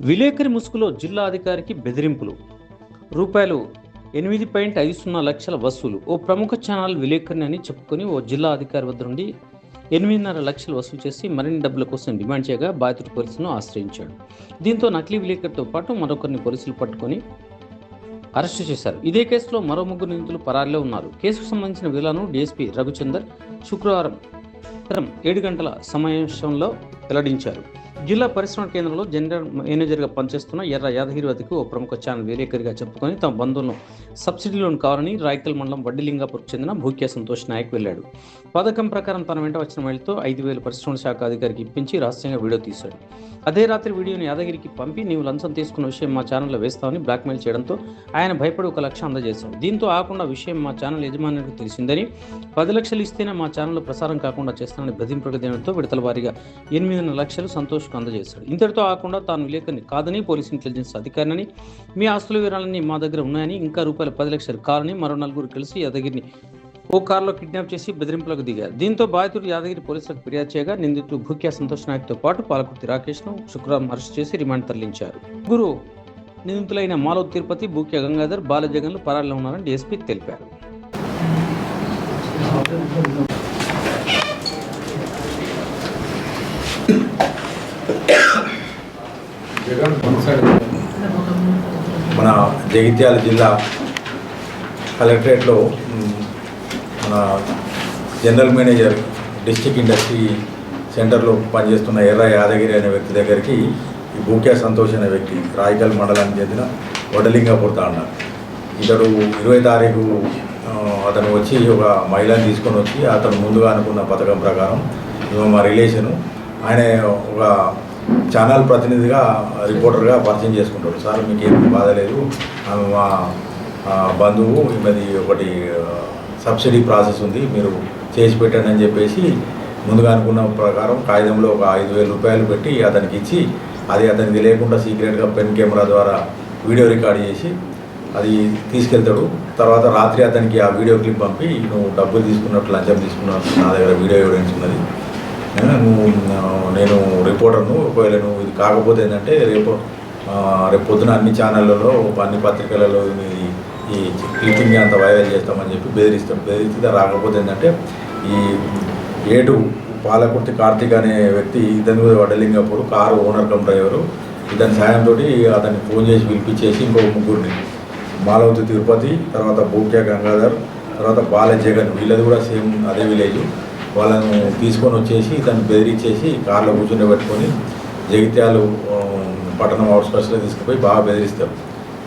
విలేకరి ముసుగులో జిల్లా అధికారికి బెదిరింపులు. రూపాయలు ఎనిమిది పాయింట్ ఐదు సున్నా లక్షల వసూలు. ఓ ప్రముఖ ఛానల్ విలేకరిని అని చెప్పుకొని ఓ జిల్లా అధికారి వద్ద నుండి ఎనిమిదిన్నర లక్షలు వసూలు చేసి మరిన్ని డబ్బుల కోసం డిమాండ్ చేయగా బాధితుడు పోలీసులను ఆశ్రయించాడు. దీంతో నకిలీ విలేకరితో పాటు మరొకరిని పోలీసులు పట్టుకొని అరెస్టు చేశారు. ఇదే కేసులో మరో ముగ్గురు నిందితులు పరారీలో ఉన్నారు. కేసుకు సంబంధించిన వివరాలను డీఎస్పీ రఘుచందర్ శుక్రవారం సాయంత్రం ఏడు గంటల సమావేశంలో వెల్లడించారు. జిల్లా పరిశ్రమ కేంద్రంలో జనరల్ మేనేజర్గా పనిచేస్తున్న ఎర్ర యాదగిరి వద్దకు ఓ ప్రముఖ ఛానల్ విలేకరిగా చెప్పుకొని తమ బంధువులను సబ్సిడీ లోన్ కావాలని రాయకల్ మండలం వడ్డిలింగాపూర్కు చెందిన భూక్యా సంతోష్ నాయక్ వెళ్ళాడు పథకం ప్రకారం తన వెంట వచ్చిన మహిళతో ఐదు వేల పరిశ్రమల శాఖ అధికారికి ఇప్పించి రహస్యంగా వీడియో తీశాడు. అదే రాత్రి వీడియోని యాదగిరికి పంపి నీవు లంచం తీసుకున్న విషయం మా ఛానల్లో వేస్తామని బ్లాక్మెయిల్ చేయడంతో ఆయన భయపడి ఒక లక్ష అందజేశాడు. దీంతో ఆకుండా విషయం మా ఛానల్ యజమానికి తెలిసిందని పది లక్షలు ఇస్తేనే మా ఛానల్లో ప్రసారం కాకుండా చేస్తాను చేస్తానని బెదింపులకు దినడంతో విడతల వారీగా ఎనిమిదిన్నర లక్షలు సంతోష్కు అందజేశాడు. ఇంతటితో ఆకుండా తాను విలేకరిని కాదని పోలీస్ ఇంటెలిజెన్స్ అధికారిని మీ ఆస్తుల వివరాలన్నీ మా దగ్గర ఉన్నాయని ఇంకా రూపాయలు పది లక్షలు కారని మరో నలుగురు కలిసి యాదగిరిని ఓ కారులో కిడ్నాప్ చేసి బెదిరింపులకు దిగారు. దీంతో బాధితుడు యాదగిరి పోలీసులకు ఫిర్యాదు చేయగా నిందితుడు భూక్యా సంతోష్ నాయక్తో పాటు పాలకుర్తి రాకేష్ను శుక్రవారం అరెస్ట్ చేసి రిమాండ్ తరలించారు. గురు నిందితులైన మాలవ్ తిరుపతి భూక్యా గంగాధర్ బాలజగన్లు పరారీలో ఉన్నారని డీఎస్పీ తెలిపారు. మన జగిత్యాల జిల్లా కలెక్టరేట్లో మన జనరల్ మేనేజర్ డిస్టిక్ ఇండస్ట్రీ సెంటర్లో పనిచేస్తున్న ఎర్ర యాదగిరి అనే వ్యక్తి దగ్గరికి ఈ బూకే సంతోష్ అనే వ్యక్తి రాయకల్ మండలానికి చెందిన వడలింగాపూర్ తాండ. ఇతడు ఇరవై తారీఖు అతను వచ్చి ఒక మహిళను తీసుకొని వచ్చి అతను ముందుగా అనుకున్న పథకం ప్రకారం ఈమె మా రిలేషను ఆయన ఒక ఛానల్ ప్రతినిధిగా రిపోర్టర్గా పరిచయం చేసుకుంటాడు. సార్ మీకు ఏం బాధ లేదు. ఆమె మా బంధువు ఈమెది ఒకటి సబ్సిడీ ప్రాసెస్ ఉంది. మీరు చేసి పెట్టండి అని చెప్పేసి ముందుగా అనుకున్న ప్రకారం కాగితంలో ఒక ఐదు వేల రూపాయలు పెట్టి అతనికి ఇచ్చి అది అతనికి తెలియకుండా సీక్రెట్గా పెన్ కెమెరా ద్వారా వీడియో రికార్డ్ చేసి అది తీసుకెళ్తాడు. తర్వాత రాత్రి అతనికి ఆ వీడియో క్లిప్ పంపి నువ్వు డబ్బులు తీసుకున్నట్టు లంచం తీసుకున్నట్టు నా దగ్గర వీడియో ఎవిడెన్స్ ఉన్నది. నేను రిపోర్టర్ను ఒకవేళ నువ్వు ఇది కాకపోతే ఏంటంటే రేపు రేపు పొద్దున అన్ని ఛానళ్ళలో అన్ని పత్రికలలో ఈ క్లిప్పింగ్ అంత వైరల్ చేస్తామని చెప్పి బెదిరిస్తాం. బెదిరిస్తే రాకపోతే ఏంటంటే ఈ ఏటు పాలకుర్తి కార్తీక్ అనే వ్యక్తి ఇతను Vadalingapur car owner cum driver ఇతని సాయంతో అతన్ని ఫోన్ చేసి పిలిపించేసి ఇంకో ముగ్గురిని. మాలవతి తిరుపతి తర్వాత బూక్యా గంగాధర్ తర్వాత బాల జగన్ వీళ్ళది కూడా సేమ్ అదే విలేజ్. వాళ్ళను తీసుకొని వచ్చేసి ఇతను బెదిరించేసి కార్లో కూర్చుని పెట్టుకొని జగిత్యాలు పట్టణం పట్టణం అవుట్స్కట్స్లో తీసుకుపోయి బాగా బెదిరిస్తారు.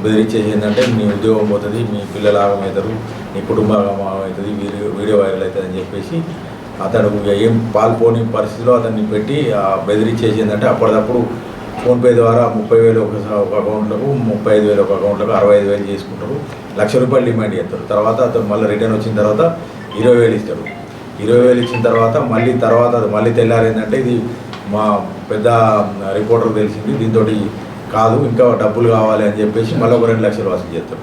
బెదిరించేసి ఏంటంటే మీ ఉద్యోగం పోతుంది మీ పిల్లలు ఆగమవుతారు మీ కుటుంబం ఆగమవుతుంది వీడియో వీడియో వైరల్ అవుతుంది అని చెప్పేసి అతడు ఇక ఏం పాల్పోని పరిస్థితిలో అతన్ని పెట్టి బెదిరించేసి ఏంటంటే అప్పటికప్పుడు ఫోన్పే ద్వారా ముప్పై వేలు ఒక ఒక అకౌంట్లకు ముప్పై ఐదు వేలు ఒక అకౌంట్లకు అరవై ఐదు వేలు చేసుకుంటారు. లక్ష రూపాయలు డిమాండ్ చేస్తారు. తర్వాత అతను మళ్ళీ రిటర్న్ వచ్చిన తర్వాత ఇరవై వేలు ఇస్తారు. ఇరవై వేలు ఇచ్చిన తర్వాత మళ్ళీ తర్వాత అది మళ్ళీ తెల్లారేందంటే ఇది మా పెద్ద రిపోర్టర్ తెలిసింది దీంతో కాదు ఇంకా డబ్బులు కావాలి అని చెప్పేసి మళ్ళీ ఒక రెండు లక్షలు వసూలు చేస్తారు.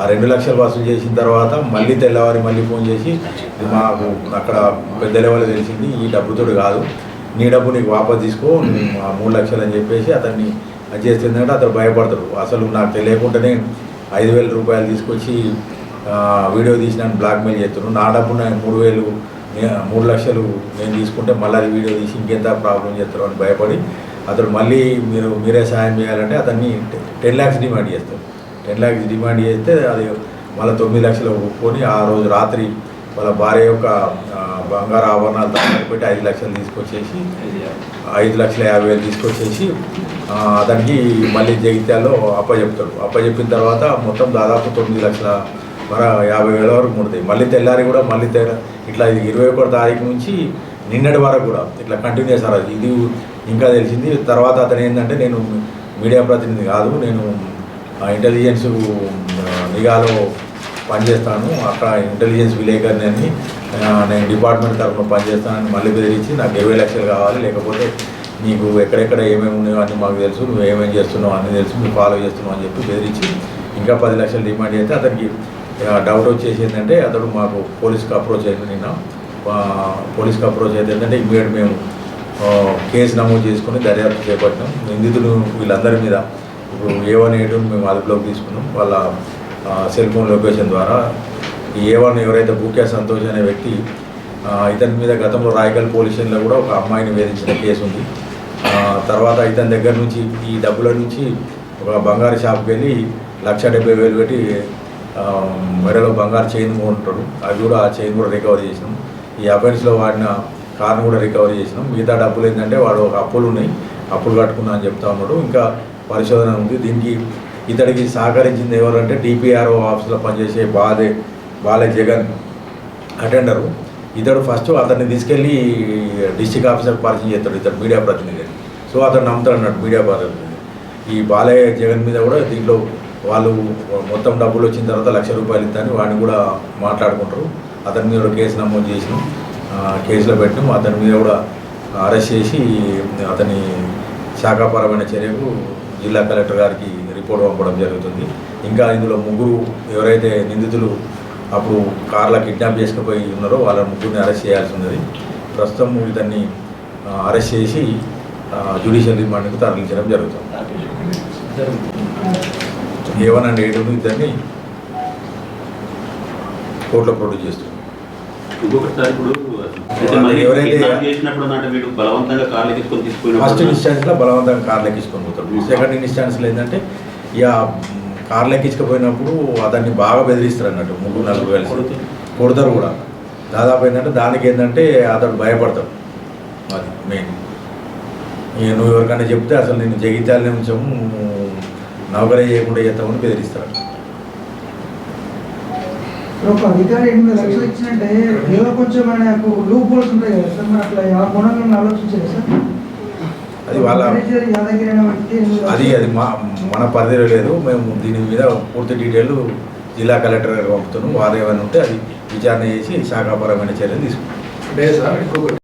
ఆ రెండు లక్షలు వసూలు చేసిన తర్వాత మళ్ళీ తెల్లవారి మళ్ళీ ఫోన్ చేసి ఇది మాకు అక్కడ పెద్ద లెవెల్ తెలిసింది ఈ డబ్బుతో కాదు నీ డబ్బు నీకు వాపస్ తీసుకో ఆ మూడు లక్షలు అని చెప్పేసి అతన్ని అది చేస్తుందంటే అతను భయపడతాడు. అసలు నాకు తెలియకుండానే ఐదు వేల రూపాయలు తీసుకొచ్చి వీడియో తీసినాను బ్లాక్మెయిల్ చేస్తున్నాడు నా డబ్బు నేను మూడు వేలు మూడు లక్షలు నేను తీసుకుంటే మళ్ళీ అది వీడియో తీసి ఇంకెంత ప్రాబ్లం చేస్తారు అని భయపడి అతడు మళ్ళీ మీరు మీరే సాయం చేయాలంటే అతన్ని టెన్ ల్యాక్స్ డిమాండ్ చేస్తారు. టెన్ ల్యాక్స్ డిమాండ్ చేస్తే అది మళ్ళీ తొమ్మిది లక్షలు ఒప్పుకొని ఆ రోజు రాత్రి వాళ్ళ భార్య యొక్క బంగారు ఆభరణాలు పెట్టి ఐదు లక్షలు తీసుకొచ్చేసి ఐదు లక్షల యాభై వేలు తీసుకొచ్చేసి అతనికి మళ్ళీ జగిత్యాల్లో అప్పచెప్తాడు అప్పచెప్పిన తర్వాత మొత్తం దాదాపు తొమ్మిది లక్షల మన యాభై వేల వరకు ముడతాయి. మళ్ళీ తెల్లారి కూడా మళ్ళీ తెల్ల ఇట్లా ఇది ఇరవై ఒకటి తారీఖు నుంచి నిన్నటి వరకు కూడా ఇట్లా కంటిన్యూ చేస్తారు. అది ఇది ఇంకా తెలిసింది. తర్వాత అతను ఏంటంటే నేను మీడియా ప్రతినిధి కాదు నేను ఆ, ఇంటెలిజెన్స్ నిఘాలో పనిచేస్తాను. అక్కడ ఇంటెలిజెన్స్ విలేకరిని అని నేను డిపార్ట్మెంట్ తరఫున పనిచేస్తానని మళ్ళీ బెదిరించి నాకు ఇరవై లక్షలు కావాలి లేకపోతే నీకు ఎక్కడెక్కడ ఏమేమి ఉన్నాయో అన్నీ మాకు తెలుసు నువ్వు ఏమేమి చేస్తున్నావు అన్నీ తెలుసు నువ్వు ఫాలో చేస్తున్నావు అని చెప్పి బెదిరించి ఇంకా పది లక్షలు డిమాండ్ చేస్తే అతనికి డౌట్ వచ్చేసి ఏంటంటే అతడు మాకు పోలీస్కి అప్రోచ్ అయింది నిన్న. పోలీస్కి అప్రోచ్ అయితే ఏంటంటే ఇమీడియట్ మేము కేసు నమోదు చేసుకుని దర్యాప్తు చేపట్టినాం. నిందితులు వీళ్ళందరి మీద ఇప్పుడు ఏ వన్ ఏడు మేము అదుపులోకి తీసుకున్నాం. వాళ్ళ సెల్ ఫోన్ లొకేషన్ ద్వారా. ఈ ఏ వన్ ఎవరైతే బూకే సంతోష్ అనే వ్యక్తి ఇతని మీద గతంలో రాయకల్ పోలీస్ స్టేషన్లో కూడా ఒక అమ్మాయిని వేధించిన కేసు ఉంది. తర్వాత ఇతని దగ్గర నుంచి ఈ డబ్బుల నుంచి ఒక బంగారు షాప్కి వెళ్ళి లక్ష డెబ్బై వేలు పెట్టి మెడలో బంగారు చైన్ కొంటాడు అది కూడా ఆ చైన్ కూడా రికవర్ చేసినాం. ఈ అఫెన్స్లో వాడిన కార్ను కూడా రికవర్ చేసినాం. మిగతా డబ్బులు ఏంటంటే వాడు ఒక అప్పులు ఉన్నాయి. అప్పులు కట్టుకున్నా అని చెప్తా ఉన్నాడు. ఇంకా పరిశోధన ఉంది. దీనికి ఇతడికి సహకరించింది ఎవరంటే డిపిఆర్ఓ ఆఫీస్లో పనిచేసే బాలే బాలే జగన్ అటెండరు. ఇతడు ఫస్ట్ అతన్ని తీసుకెళ్ళి డిస్టిక్ ఆఫీసర్ పరిచయం చేస్తాడు ఇతడు మీడియా ప్రతినిధి సో అతను నమ్ముతాడు అన్నట్టు మీడియా ప్రతినిధి ఈ బాలయ్య జగన్ మీద కూడా దీంట్లో వాళ్ళు మొత్తం డబ్బులు వచ్చిన తర్వాత లక్ష రూపాయలు ఇద్దని వాడిని కూడా మాట్లాడుకుంటారు. అతని మీద కూడా కేసు నమోదు చేసినాం. కేసులో పెట్టినాం. అతని మీద కూడా అరెస్ట్ చేసి అతని శాఖాపరమైన చర్యకు జిల్లా కలెక్టర్ గారికి రిపోర్ట్ పంపడం జరుగుతుంది. ఇంకా ఇందులో ముగ్గురు ఎవరైతే నిందితులు అప్పుడు కార్ల కిడ్నాప్ చేసుకుపోయి ఉన్నారో వాళ్ళ ముగ్గురిని అరెస్ట్ చేయాల్సి ఉన్నది. ప్రస్తుతం ఇతన్ని అరెస్ట్ చేసి జ్యుడిషియల్ రిమాండ్కి తరలించడం జరుగుతుంది. ఏవన్ అండ్ ఏడు ఇద్దరిని కోర్టులో ప్రొడ్యూస్ చేస్తుంది. ఇంకొకసారి ఇప్పుడు ఫస్ట్ ఇన్స్టాన్స్లో బలవంతంగా కార్లు ఎక్కించుకొని పోతాడు. సెకండ్ ఇన్స్టాన్స్లో ఏంటంటే ఇక కార్లు ఎక్కించుకుపోయినప్పుడు అతన్ని బాగా బెదిరిస్తారు అన్నట్టు ముగ్గురు నలుగురు కలిసి. కొడతారు. కూడా. దాదాపు ఏంటంటే దానికి ఏంటంటే అతడు భయపడతాడు. అది మెయిన్ నువ్వు ఎవరికైనా చెప్తే అసలు నేను జగిత్యాలనే ఉంచాము నౌకరీ చేయకుండా చేస్తామని బెదిరిస్తారు ఒక అధికారి ఎనిమిది లక్షలు ఇచ్చినట్టే ఏదో కొంచెం ఆయనకు లూప్ హోల్స్ ఉంటాయి కదా సార్ మరి అట్లా ఆ కోణంలో ఆలోచించారు సార్. అది వాళ్ళ అది అది మా మన పరిధిలో లేదు. మేము దీని మీద పూర్తి డీటెయిల్ జిల్లా కలెక్టర్ గారికి పంపుతున్నాం. వారు ఏమైనా ఉంటే అది విచారణ చేసి శాఖాపరమైన చర్యలు తీసుకుంటాం.